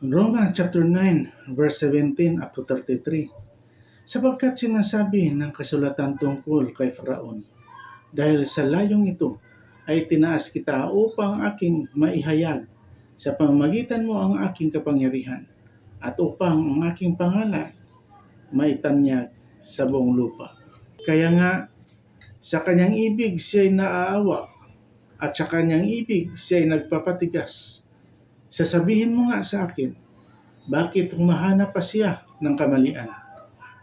Roma chapter 9 verse 17 up to 33. Sapagkat sinasabi ng kasulatan tungkol kay Faraon, dahil sa layong ito ay tinaas kita upang aking maihayag sa pamamagitan mo ang aking kapangyarihan at upang ang aking pangalan maitanyag sa buong lupa. Kaya nga, sa kanyang ibig siya'y naaawa at sa kanyang ibig siya'y nagpapatigas. Sasabihin mo nga sa akin, bakit humahanap pa siya ng kamalian?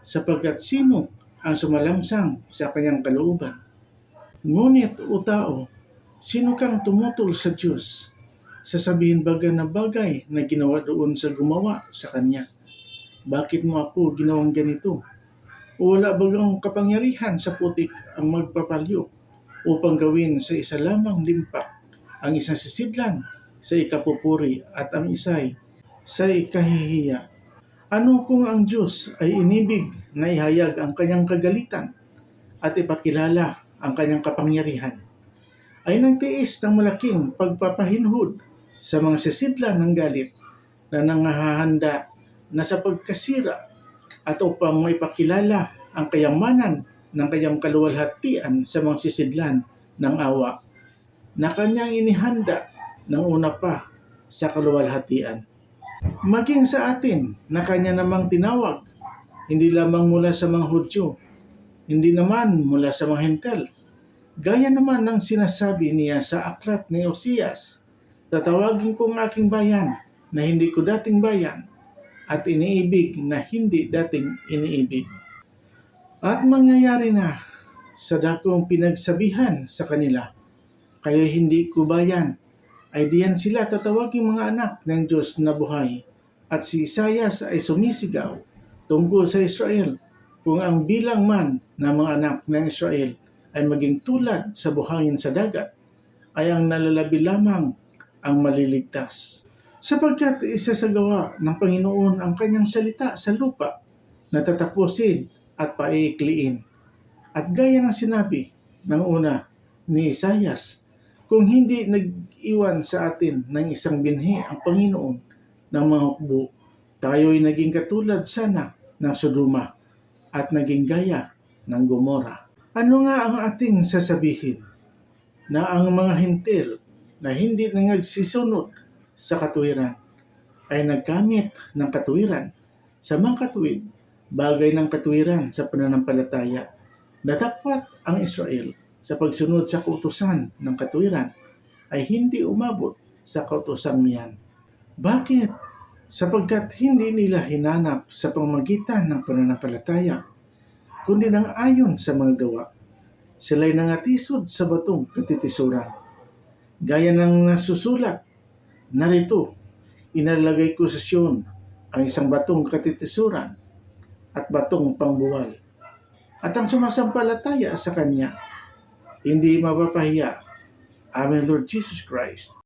Sapagkat sino ang sumalangsang sa kanyang kalooban? Ngunit o tao, sino kang tumutol sa Diyos? Sasabihin baga na bagay na ginawa doon sa gumawa sa Kanya. Bakit mo ako ginawang ganito? O wala bagang kapangyarihan sa putik ang magpapalyo upang gawin sa isa lamang limpak ang isang sisidlan sa ikapupuri at ang isay sa ikahihiya. Ano kung ang Diyos ay inibig na ihayag ang kanyang kagalitan at ipakilala ang kanyang kapangyarihan? Ay nagtiis ng malaking pagpapahinhod sa mga sisidlan ng galit na nangahahanda na sa pagkasira at upang maipakilala ang kayamanan ng kanyang kaluwalhatian sa mga sisidlan ng awa na kanyang inihanda ng una pa sa kaluwalhatian. Maging sa atin na kanya namang tinawag, hindi lamang mula sa mga Hudyo, hindi naman mula sa mga Hentel. Gaya naman ng sinasabi niya sa aklat ni Osias, tatawagin ko ang aking bayan na hindi ko dating bayan at iniibig na hindi dating iniibig. At mangyayari na sa dakong pinagsabihan sa kanila, kayo hindi ko bayan, ay diyan sila tatawagin mga anak ng Diyos na buhay. At si Isayas ay sumisigaw tungkol sa Israel kung ang bilang man ng mga anak ng Israel ay maging tulad sa buhangin sa dagat, ay ang nalalabi lamang ang maliligtas. Sapagkat isa sa gawa ng Panginoon ang kanyang salita sa lupa na tatapusin at paiikliin. At gaya ng sinabi ng una ni Isayas, kung hindi nag-iwan sa atin ng isang binhi ang Panginoon ng mga hukbo, tayo'y naging katulad sana ng Sodoma at naging gaya ng Gomora. Ano nga ang ating sasabihin? Na ang mga hintil na hindi nangagsisunod sa katuwiran ay nagkamit ng katuwiran sa mga katuwid, bagay ng katuwiran sa pananampalataya. Natapwat ang Israel sa pagsunod sa kautusan ng katuwiran ay hindi umabot sa kautusan niyan. Bakit? Sapagkat hindi nila hinanap sa pamagitan ng pananampalataya, kundi nang ayon sa mga gawa. Sila'y nangatisod sa batong katitisuran. Gaya ng nasusulat, narito, inalagay ko sa Siyon ang isang batong katitisuran at batong pangbuwal. At ang sumasampalataya sa Kanya, hindi mapapahiya. Amen, Lord Jesus Christ.